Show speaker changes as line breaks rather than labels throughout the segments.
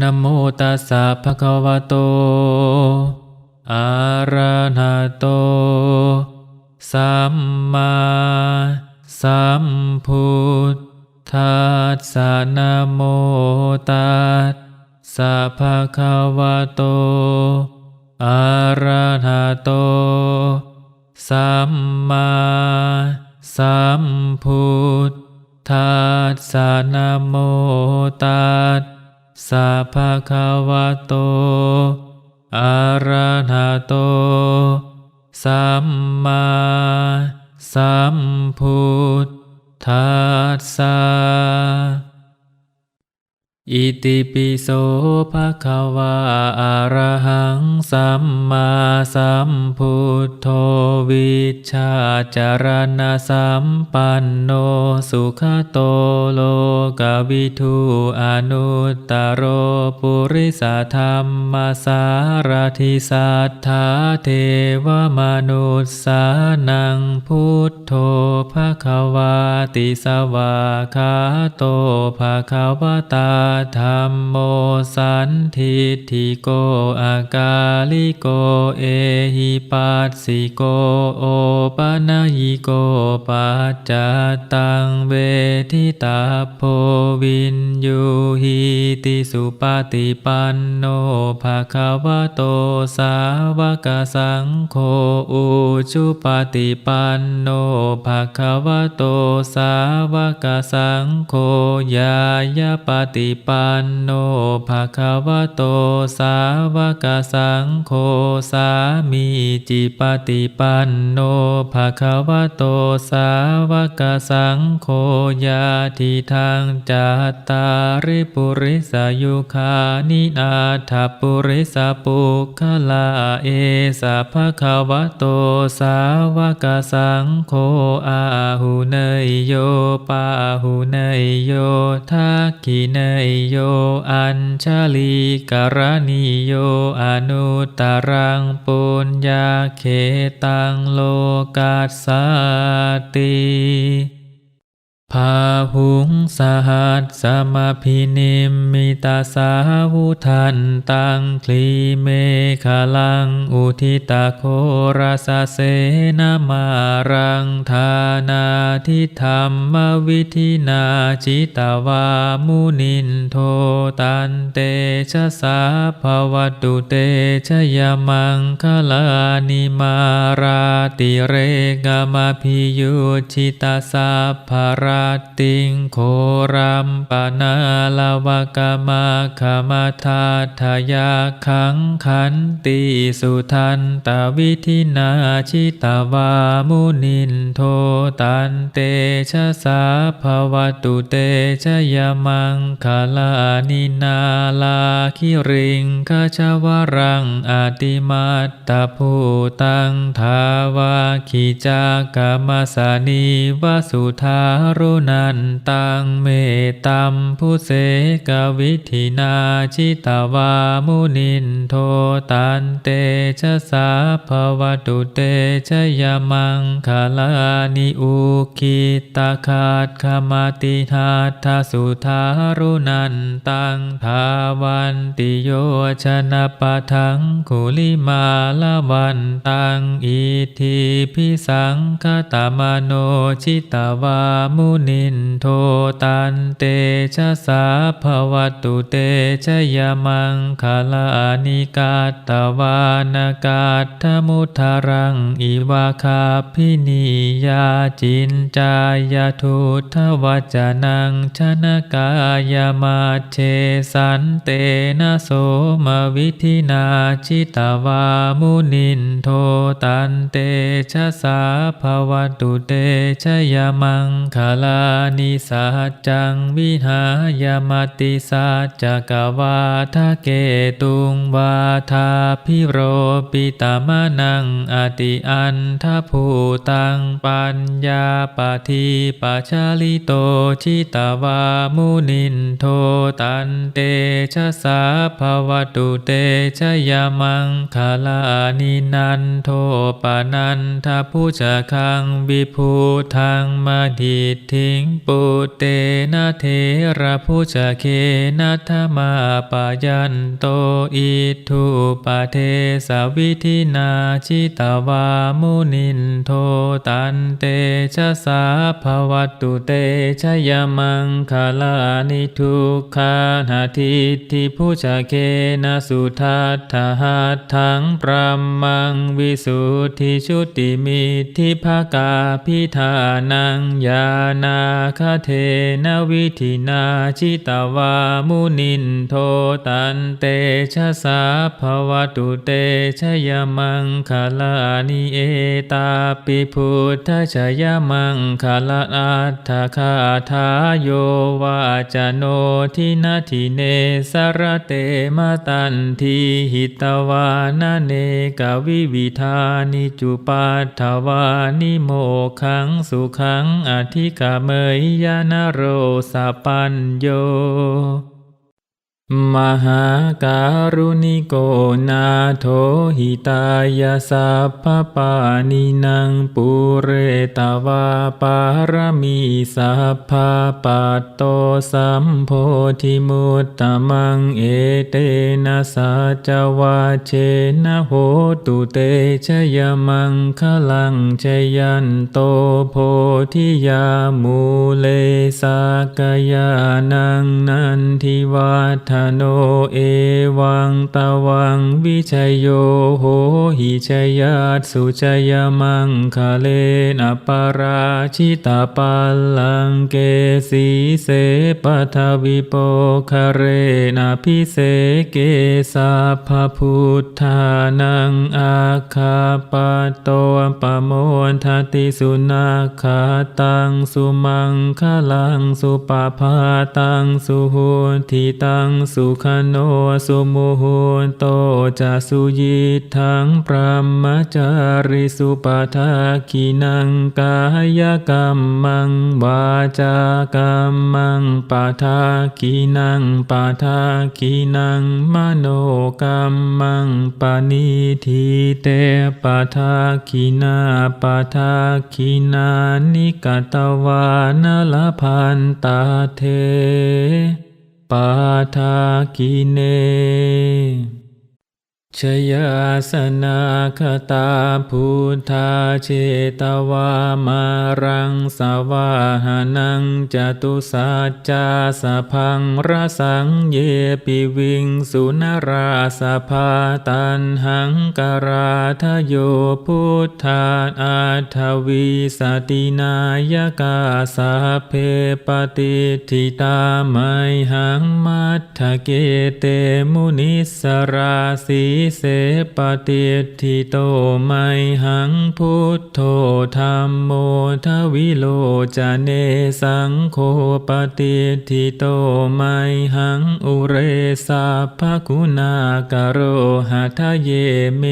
นโมตัสสะภะคะวะโต อะระหะโต สัมมาสัมพุทธัสสะนโมตัสสะภะคะวะโต อะระหะโต สัมมาสัมพุทธัสสะนโมตัส สัพพะคะวะโต อะระหะโต สัมมาสัมพุทธัสสะ อิติปิโสภะคะวะอะระหังสัมมาสัมพุทโธวิชาจารณะสัมปันโนสุขโตโลกวิทูอนุตตโรปุริสธรรมสารทิสัทธาเทวมนุสสานังพุทโธภะคะวาติสวาคาโตภะคะวตาธรรมโมสันทิฏฐิโกอากาลิโกเอหิปัสสิโกโอปะนะยิโกปัจจตังเวทิตาโพวินยูหิติสุปฏิปันโนภะคะวะโตสาวกสังโฆอุชุปฏิปันโนภะคะวะโตสาวกสังโฆยายาปฏิปัันโนภะคะวะโตสาวกสังโฆสามีจิปฏิปันโนภะคะวะโตสาวกสังโฆยาทิทางจัตตาริปุริสายุคานินาถปุริสปุคลาเอสะภะคะวะโตสาวกสังโฆอาหุเนยโยปาหุเนยโยทักขิเนยโยอัญชลีกรณีโยอนุตตรังปุญญาเขตังโลกัสสติ พาหุงสหัสสมพินิมมิตาสาวุทันตังคลีเมฆลัง อุทิตาโคราสเสนามารังธานาทิธรรมวิธินาจิตาวามุนินโทตันเตชะสาภวตุเตชะยมังคลานิมาราติเรกามพิยุชิตาสาภารติงโครัมปนาลาวกามาคามาทาทายาขังขันติสุทันตวิธินาชิตาวามุนินโทตันเตชะสาภวตุเตชะยมังคลานินาลาคิริงคชวรังอติมาตตภูตังทาวาคิจากามาสานีวสุธารุนันตังเมตัมพุเสกวิธินาชิตาวามุนินโทตันเตชะสาภวตุเตชะยมังคลานิอุคิตาคาตขมาติหาทาสุธารุนันตังทาวันติโยชนะปะทังคุลิมาลวันตังอิทิพิสังคตามโนชิตาวามุนินโทตันเตชะสาภวตุเตชะยมังคลานิกาตวานากาทมุทารังอิวาคาพินิยาจินจายาทุทวจนังชนกายามาเชสันเตนะโสมวิธินาชิตวามุนินโทตันเตชะสาภวตุเตชะยมังคลาานิสัจจังวิหายามติสัจจกวาทะเกตุงวาทาพิโรปิตามานังอติอันทภูตังปัญญาปทีปัชาลิโตชิตาวามุนินโทตันเตชะสาภวตุเตชะยมังคลานินันโทปานันทพุชะคังวิภูทังมหิททิงปุเตนะเทระพุชเคนัทมาปายันโตอิทุปเทสวิธินาชิตาวามุนินโทตันเตชะสาภวัตุเตชยมังคลานิทุกขานาทิทิพุชเคนะสุทัตถหัตถังปรัมมังวิสุทธิชุติมิทิภากาพิธานังยานนาคเทนวิธินาชิตาวามุนินโทตันเตชะสาภวตุเตชยมังคลานิเอตาปิพุทธชยมังคลาอัตถคาทาโยวาจโนทินาทิเนสรเตมาตันทีหิตวานาเนกวิวิธานิจุปัฏฐวานิโมขังสุขังอธิกาเมยยานโรสปัญโย มหาการุณิโกนาโทหิตายาสัพพปานินังปุเรตวาปารมีสัพพปัตโตสัมโพธิมุตตมังเอเตนะสัจวาเชนะโหตุเตชยมังคลังชยันโตโพธิยามูเลสากยานังนันทิวัฒโนเอวังตะวังวิชัยโยโหหิชยาตสุชยมังคะเลนะปาราชิตาปัลลังเกสีเสปทวิโปคะเรนะพิเศเกสาพพุทธานังอาคาปโตปโมนทติสุนาคาตังสุมังคลังสุปาพาตังสุโหทิตังสุขโนสุโมโหโตจะสุยิทังพระมจาริสุปาทากินังกายกรรมังวาจากรรมังปาทากินังปาทากินังมโนกรรมังปานิทีเตปาทากินาปาทากินานิกตวานลพันตาเท ปาทากิเน ชยาสนาคตาพุทธาเชตวามารังสวาหานังจตุสัจจาสพังรสังเยปิวิงสุนราสภาตันหังกราทโยพุทธาอาทวีสตินายกาสาเพปฏิทิตาไมหังมัทธเกเตมุนิสราสีเสปฏิทิโตไมหังพุทโธธรรมโมทวิโลจเนสังโฆปฏิทิโตไมหังอุเรสาภคุณากโรหทะเยเม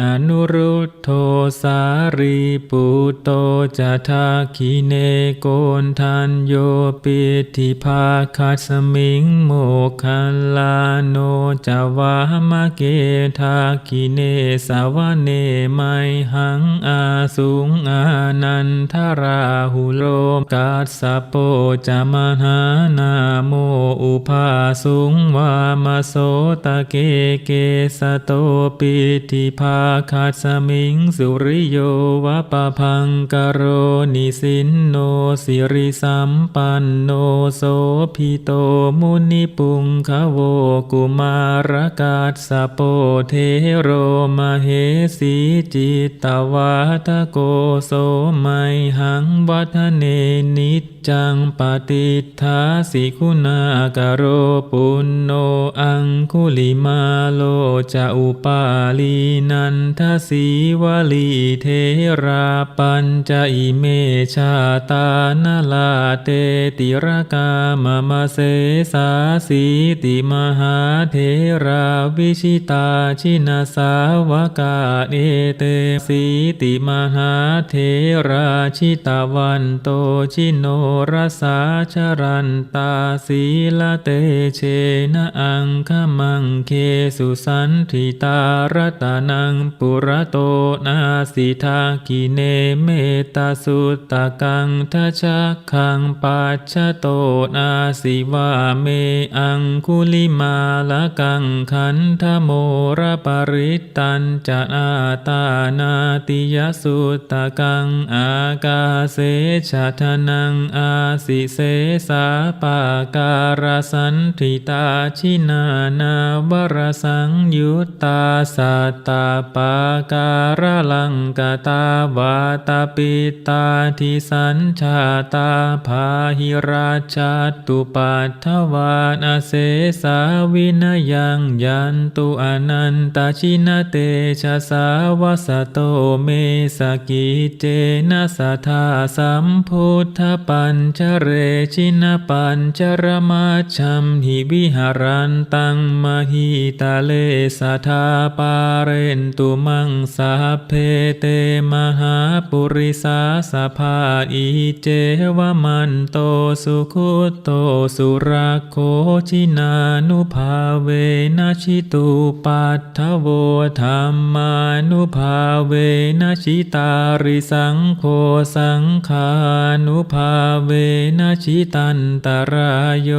อนุรุตโทสารีปุตโตจะทาคิเนโกนทันโยปิธิภาคัสมิงโมคัลลาโนจวามะเกททาคิเนสาวเนไมหังอาสุงอานันทราหุโลกาสสะโปจามหานาโมอุภาสุงวามโสตะเกเกสโตปิธิภาคัสมิงสุริโยวะปะพังกโรนิสินโนสิริสัมปันโนโสพิโตมุนิปุงคะโวกุมารกาสสะโปเทโรมเหสีจิตตวาทโกโสไมหังวัฒเนนิจจังปฏิทาสิคุณากโรปุณโนอังคุลิมาโลจะอุปาลีนันทสีวลีเทราปัญจอิเมชาตานาลาเตติรกามมเสสาสีติมหาเทราวิชิตาชินาสาวกาเอเตสีติมหาเทราชิตาวันโตชิโนรสาชรันตาศีลเตเชนะอังคมังเคสุสันทิตารตานังปุระโตนาสิทากิเนเมตาสุตตะกังทัชคังปัจฉโตนาสิวาเมอังคุลิมาละกังขันธโมระปริตันจะอาตานาติยสุตตะกัง อากาเสชะทนังอาสิเสสาปาการสันทิตาชินานาวรสังยุตตาสัตตาปาการลังกตาวาตาปิตาทิสัญชาตาพาหิราชาตุปัทวานาเสสาวินยังยันตุอนันตชินเตชะสาวสโตเมสกิเจนะสัทธาสัมพุทธปัญชเรชินปัญชรมาชัมหิวิหารันตังมหิตาเลสัทธาปาเรนตุมังสาเพเตมหาปุริสาสภาอีเจวมันโตสุขุโตสุราโคชินานุภาเวนะชิตุปัทธโวธรรมานุภาเวนะชิตาริสังโฆสังขานุภาเวนะชิตันตรายโย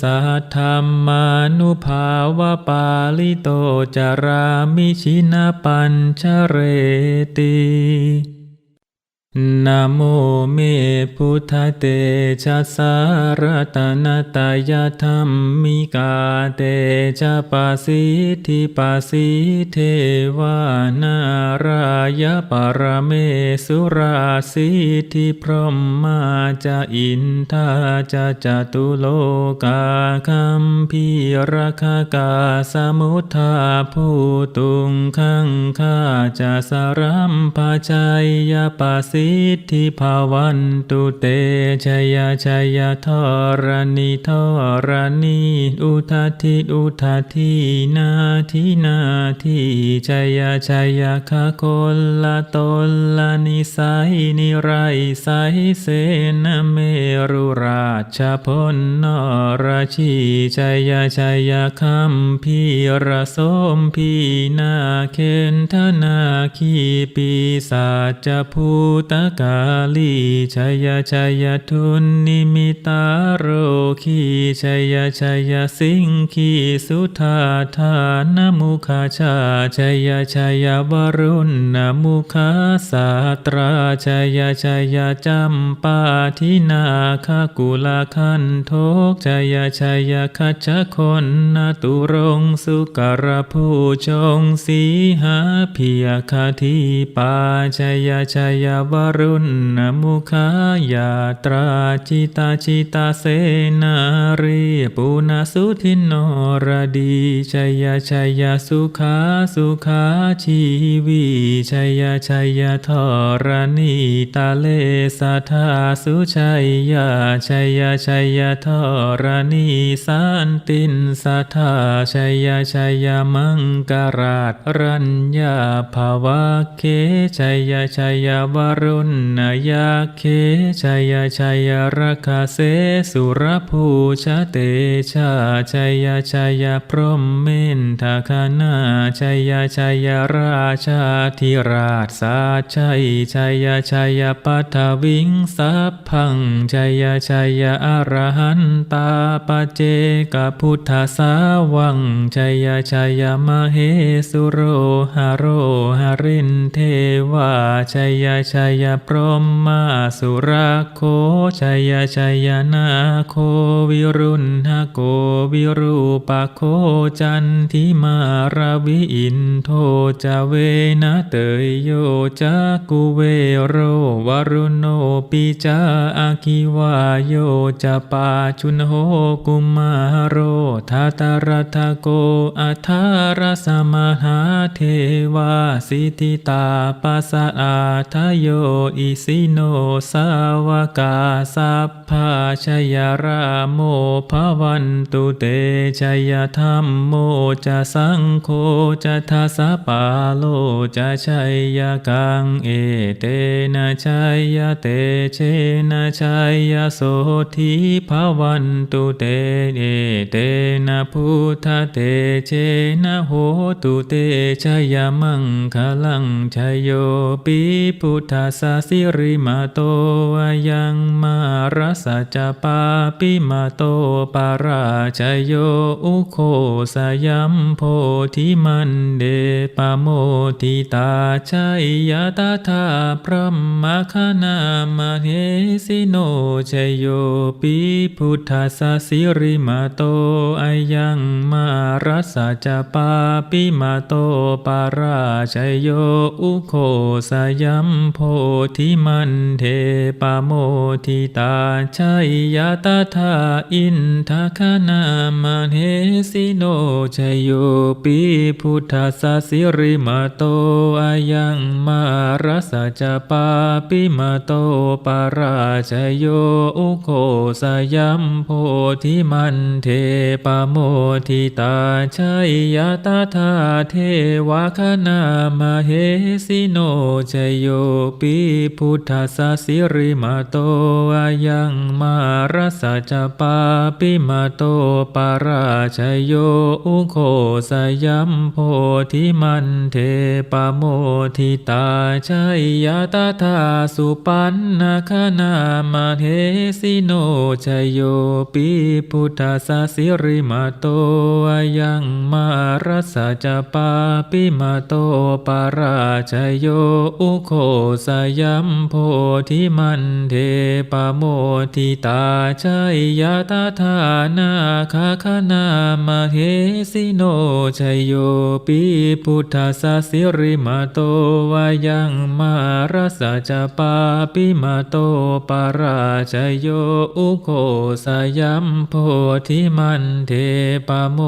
สัทธรรมานุภาวปาลิโตจารามิชินาปัญชเรติ นโมเมพุทธเตชะสารตนตายธรรมมิกาเตชะปาสิทิปาสิเทวานารายปรเมสุราสิทิพรหมาจะอินทาจะจตุโลกาคัมพีรคากาสมุทาผู้ตุงขังข้าจะสารัมภาชัยยปาสิทธิภาวันตุเตชยาชยาทรณิทรณีอุทาทิอุทาทีนาทินาทีชยาชยาคาคนละตนละนิสัยนิไรสัยเสนเมรุราชพลนรชีชยาชยาคัมพีระสมพีนาเคนธนาคีปีศาจจะภูตกาลีชัยชัยทุนนิมิตาโรคีชัยชัยสิงคีสุธาธานมุขาชาชัยชัยวรุณนมุขาสาตราชัยชัยจำปาทินาคกุลคันโทกชัยชัยคัจคนนตุรงสุกรผู้ชงสีหาเพียคาทีปาชัยชัยวรุณนมุขายาตราจิตาจิตาเสนารีปุณสุทินนรดีชัยชัยสุขาสุขาชีวีชัยชัยทรณีตาเลสัทธาสุชัยยาชัยชัยทรณีสันตินสัทธาชัยชัยมังกราชรัญญาภาวะเคชัยชัยวรุณนยาเคชัยชัยราคาเสสุรภูชะเตชาชัยชัยพรหมเมนทาคานาชัยชัยราชาธิราชสาชัยชัยชัยปัทวิงสัพพังชัยชัยอรหันตาปเจกพุทธสาวังชัยชัยมเหสุโรหโรหรินเทวาชัยชัยยพรหมาสุราโคชัยชัยนาโควิรุณหโกวิรูปโคจันทิมาราวิอินโทจเวนะเตยโยจักุเวโรวรุโนปิจาอาคิวาโยจะปาชุนโหกุมารโรทัตรทโกอัทารสมหาเทวาสิทิตาปัสสะอาทโยอิสิโนสาวกาสัพพาชยรามโมภวันตุเตชยธรรมโมจะสังโฆจะทัสปาโลจะชัยยกังเอเตนะชัยยเตเชนะชัยยโสทิภวันตุเตเอเตนะพุทธเตเชนะโหตุเตชยมังคลังชัยโยปิพุทธสสสิริมาโตอายังมารัสะจะปาปิมาโตปาราชโยอุโคสยัมโพธิมันเดปโมทิตาชัยยตถาพระมคณามเหสิโนชโยปิพุทธสสะสิริมาโตอายังมารัสะจะปาปิมาโตปาราชโยอุโคสยัมโพธิมันเทปโมทิตาชัยยตถาอินทคณามเหสิโนชยโยปิพุทธสสิริมาโตอายังมารสจปาปิมาโตปาราชยโยอุโคสยัมโพธิมันเทปโมทิตาชัยยตถาเทวคณามเหสิโนชยโยปิพุทธสสะสิริมาโตอายังมารสะจปาปิมาโตปาราชโยอุโคสยัมโพธิมันเทปโมทิตาชัยยตถาสุปันนาคณามเหสิโนชโยปิพุทธสสะสิริมาโตอายังมารสะจปาปิมาโตปาราชโยอุโคสยัมโพธิมันเทปโมทิตาชัยยตถานาคาคณามเหสิโนชัยโยปิพุทธสสะสิริมาโตวายังมารัสะจปาปิมาโตปาราชยโยอุโคสยัมโพธิมันเทปโม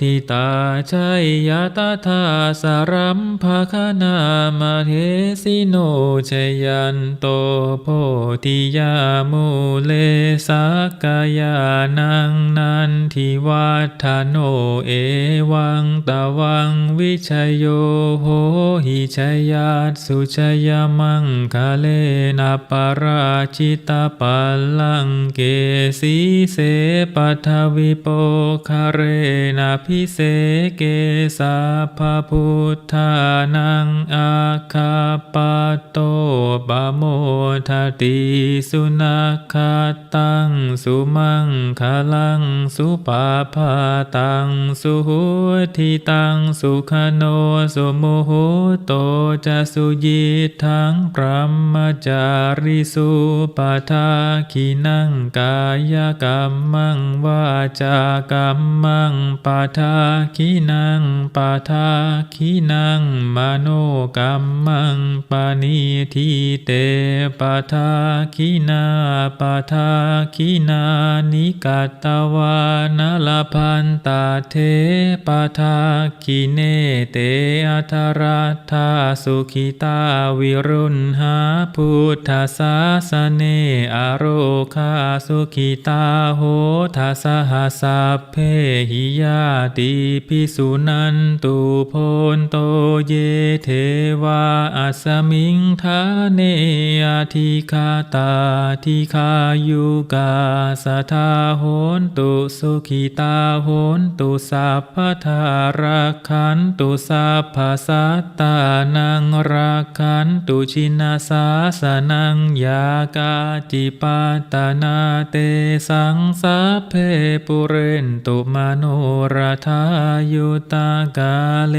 ทิตาชัยยตถาสารัมภาคณามเหสิโนชยัยันโตโพธิยามูเลสักกายานังนันทิวัฒโนเอวังตะวังวิชยโยโหหิชยาตสุชยมังคะเลนะปาราชิตาปัลลังเกสีเสปัทวิโปคาเรนะพิเศเกสาภพุทธานังอาคาปโตปโมทติสุนัขตังสุมังคลังสุปาพาตังสุหุทิตังสุขโนสุโมโหโตจะสุยิทังพระมจาริสุปาทาขีนังกายกรรมังวาจากรรมังปาทาขีนังปาทาขีนังมโนกรรมังปานิทิเตปาทาขีนาปาทาขีนานิกัตตวานลพันตาเทปาทาคิเนเตอัทรัตาสุขิตาวิรุณหาพุทธศาสเนอโรคาสุขิตาโหทัสหสัพเพหิยาติพิสุนันตุโพนโตเยเทวาอัสมิงทาเนอาทิคาตาทิคายุกาสทาโหนตุสุขิตาโหนตุสัพพทารักขันตุสัพพสัตตานังรักขันตุชินาสาสนังยากาจิปาตนาเตสังสัพเพปุเรนตุมโนราธายุตากาเล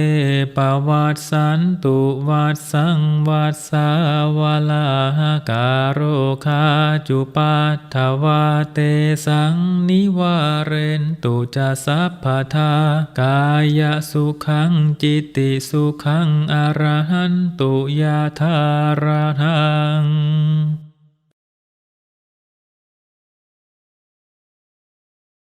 ปวัตสันตุวัดสังวัดสาวลาหการุคาจุปัตถวาเตสังนิวาเรนตุจะสัพพทากายสุขังจิตติสุขังอรหันตุยาธาราหั